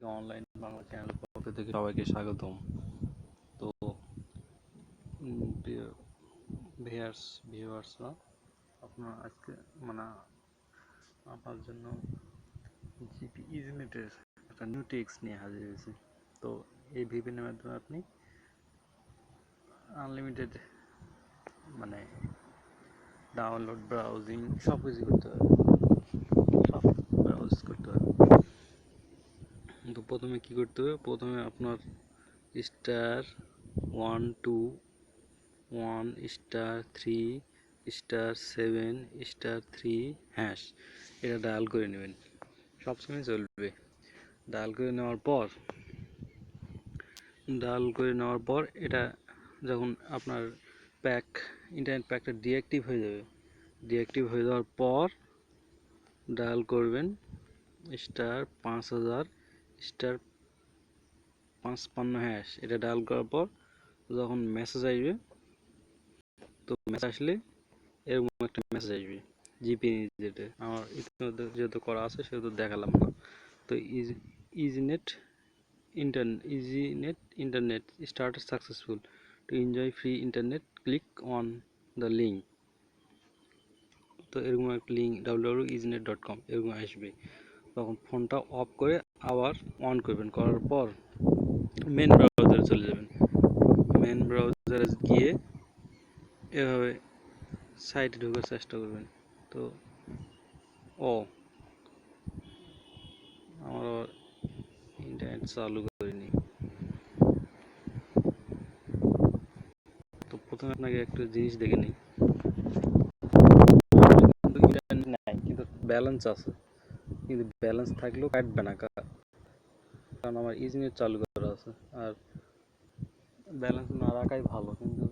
Online Bangla channel পক্ষ থেকে সবাইকে স্বাগতম। তো ভিয়ার্স ভিউয়ার্সরা আপনার আজকে মানে আপনার জন্য জিপি একটা নিউ টেক্স নিয়ে হাজির হয়েছি। তো, এই ভিপিনের মাধ্যমে আপনি আনলিমিটেড মানে ডাউনলোড ব্রাউজিং সব কিছু করতে পারবেন। সব ব্রাউজ করতে পারবেন। তো প্রথমে কি করতে হবে? প্রথমে আপনার star one two one star three star seven star three hash এটা ডায়াল করে নেবেন। সবসময় চলবে। ডায়াল করে নেওয়ার পর ডায়াল করে নেওয়ার পর এটা যখন আপনার প্যাক ইন্টারনেট প্যাকটা ডিঅ্যাক্টিভ হয়ে যাবে। ডিঅ্যাক্টিভ হয়ে যাওয়ার পর ডায়াল করবেন স্টার পাঁচ হাজার স্টার পাঁচপান্ন হ্যাশ এটা ডায়াল করার পর যখন মেসেজ আসবে, তো মেসেজ আসলে এরকম একটা মেসেজ আসবে জিপি যেটা। আমার ইতিমধ্যে যেহেতু করা আছে, সেহেতু দেখালাম না। তো is Easynet internet Easynet internet start successful to enjoy free internet click on the link তো এরকম একটা link W Easynet dot com এরকম আসবে। তখন ফোনটা অফ করে আবার অন করবেন। করার পর মেন ব্রাউজারে চলে যাবেন। মেন ব্রাউজারে গিয়ে এভাবে সাইটে ঢোকার চেষ্টা করবেন। তো, ও, আমার ইন্টারনেট চালু করিনি। তো প্রথমে আপনাকে একটা জিনিস দেখে নিই। ব্যালেন্স আছে। কিন্তু ব্যালেন্স থাকলেও কাটবে না কারণ আমার ইজিনেট চালু করা আছে। আর ব্যালেন্স না রাখাই ভালো, কিন্তু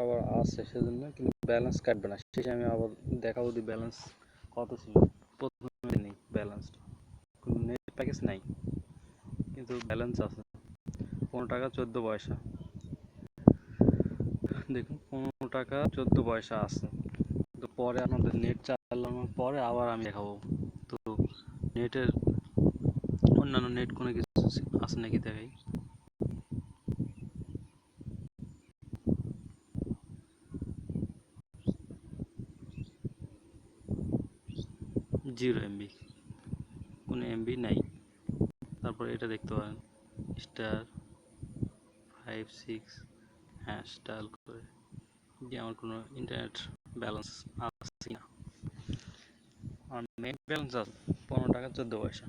আবার আছে সেজন্য, কিন্তু ব্যালেন্স কাটবে না। শেষে আমি আবার দেখাবো দি ব্যালেন্স কত ছিল। প্রথমে নেই ব্যালেন্স কিন্তু নেট প্যাকেজ নাই। কিন্তু ব্যালেন্স আছে। পনেরো টাকা চোদ্দ পয়সা। দেখুন, পনেরো টাকা চোদ্দ পয়সা আছে। তো পরে আপনাদের নেট চালানোর পরে আবার আমি দেখাবো। তো নেটের অন্যান্য নেট কোনো কিছু আছে নাকি দেখাই? জিরো এমবি কোনো এমবি নাই। তারপর এটা দেখতে পারেন। Star five six. হ্যাঁ ডায়াল করে। যে আমার কোনো ইন্টারনেট ব্যালেন্স আছে কিনা। আর নেট ব্যালেন্স আছে, পনেরো টাকা চোদ্দ পয়সা।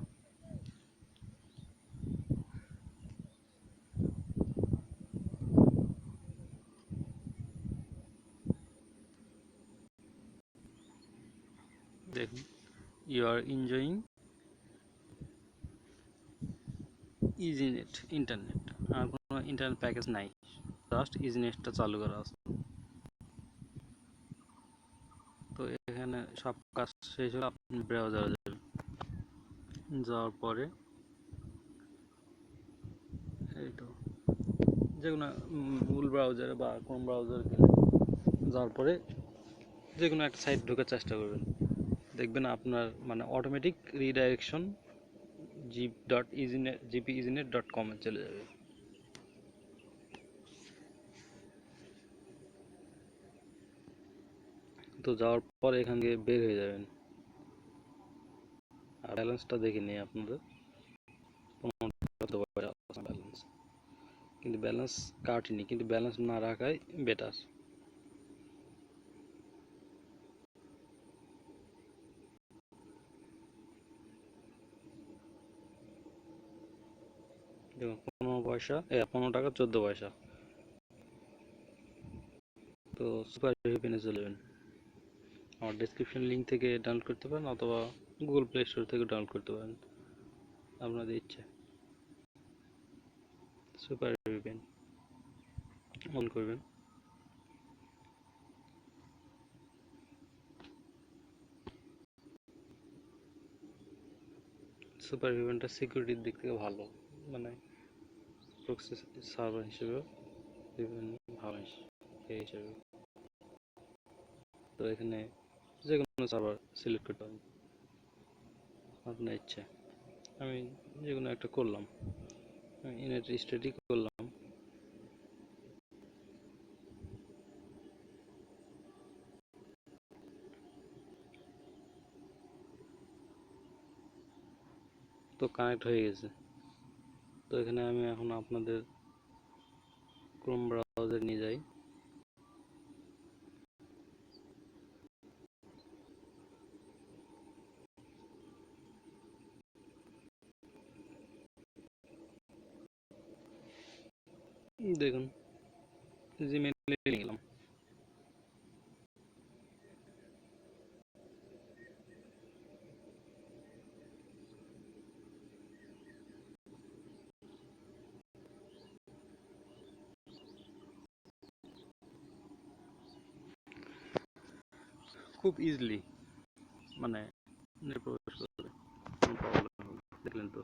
দেখুন you are enjoying Easynet internet আর কোনো ইন্টারনেট প্যাকেজ নাই। জাস্ট ইজিনেটটা চালু করা আছে। তো এখানে সব কাজ শেষ হলে আপনি ব্রাউজারে যাবেন যাওয়ার পরে। এই তো। যে কোনো মূল ব্রাউজারে বা কোন ব্রাউজারে গেলে যাওয়ার পরে যে কোনো একটা সাইট ঢোকার চেষ্টা করবেন। দেখবেন আপনার মানে automatic redirection GP dot Easynet GP Easynet dot কমে চলে যাবে। তো যাওয়ার পর এখান থেকে বের হয়ে যাবেন। আর ব্যালেন্সটা দেখে নিই আপনাদের ব্যালেন্স। কিন্তু ব্যালেন্স কাটেনি, কিন্তু ব্যালেন্স না রাখাই বেটার পনেরো পয়সা পনেরো টাকা, চোদ্দ পয়সা। তো সুপার চলে যাবেন। আমার ডিসক্রিপশন লিঙ্ক থেকে ডাউনলোড করতে পারেন অথবা গুগল প্লে স্টোর থেকে ডাউনলোড করতে পারেন। আপনাদের ইচ্ছে। সুপার পেন অন করবেন। সুপার ভিভেনটা সিকিউরিটির দিক থেকে ভালো। মানে প্রক্সি সার্ভার হিসেবে ভালো হিসেবে। তো এখানে যে কোনো সার্ভার সিলেক্ট করতে পারেন। আপনার ইচ্ছে। আমি যে কোনো একটা করলাম। ইউনাইটেড স্টেটই করলাম। তো কানেক্ট হয়ে গেছে। তো এখানে আমি এখন আপনাদের ক্রোম ব্রাউজার নিয়ে যাই। দেখুন জিমেলে নিলাম। খুব ইজিলি মানে প্রবেশ করে কোনো problem হবে না। দেখলেন তো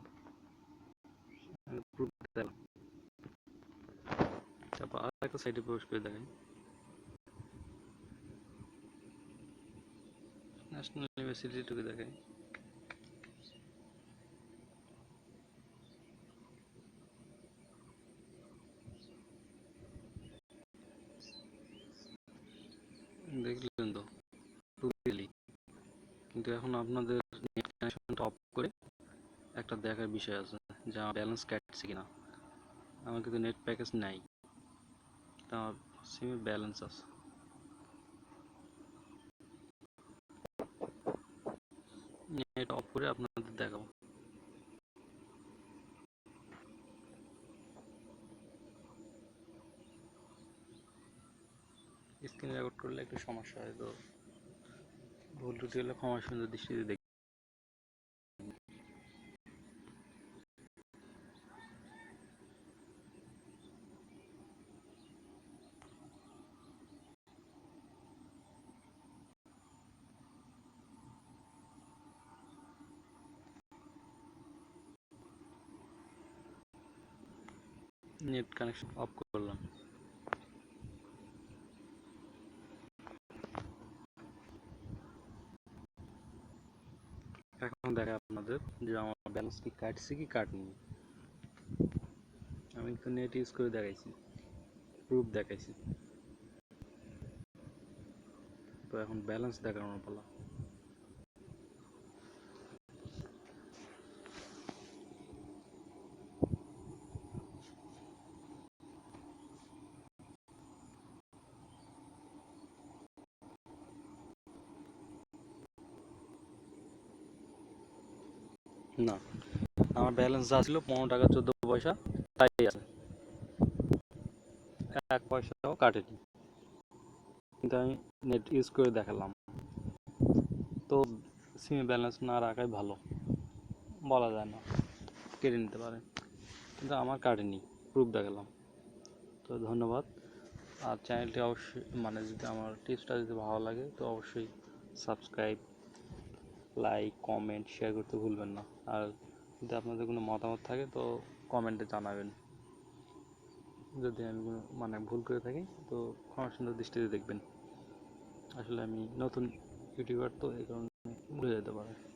আমি proof দিলাম তারপর আর একটা সাইটে প্রবেশ করে দেখেন ন্যাশনাল ইউনিভার্সিটিটুকু দেখেন দেখলেন তো easily। কিন্তু এখন আপনাদের নেট অফ করে একটা দেখার বিষয় আছে, যে আমার ব্যালেন্স কাটছে কিনা। আমার কিন্তু নেট প্যাকেজ নাই। আমার সিমে ব্যালেন্স আছে। নেট অফ করে আপনাদের দেখাবো। স্ক্রিন রেকর্ড করলে একটু সমস্যা হয়, তো ভুল ত্রুটি হলে ক্ষমা সুন্দর দৃষ্টিতে দেখ নেট কানেকশন অফ করলাম। এখন দেখে আপনাদের যে আমার ব্যালেন্স কি কাটছে কি কাটেনি। আমি তো নেট ইউজ করে দেখাইছি প্রুফ দেখাইছি। তো এখন ব্যালেন্স দেখানোর পালা। না। আমার ব্যালেন্স যা ছিল পনেরো টাকা, চোদ্দ পয়সা, তাই আছে। এক পয়সাও কাটেনি। কিন্তু আমি নেট ইউজ করে দেখালাম। তো সিমে ব্যালেন্স না রাখাই ভালো। বলা যায় না। কেটে নিতে পারে। কিন্তু আমার কাটেনি। প্রুফ দেখালাম। তো ধন্যবাদ। আর চ্যানেলটি অবশ্যই মানে যদি আমার টিপসটা যদি ভালো লাগে, তো অবশ্যই সাবস্ক্রাইব লাইক কমেন্ট শেয়ার করতে ভুলবেন না। আর যদি আপনাদের কোনো মতামত থাকে তো কমেন্টে জানাবেন। যদি আমি কোনো মানে ভুল করে থাকি তো ক্ষমা সুন্দর দৃষ্টিতে দেখবেন। আসলে আমি নতুন ইউটিউবার তো এই কারণে ভুলে যেতে পারে।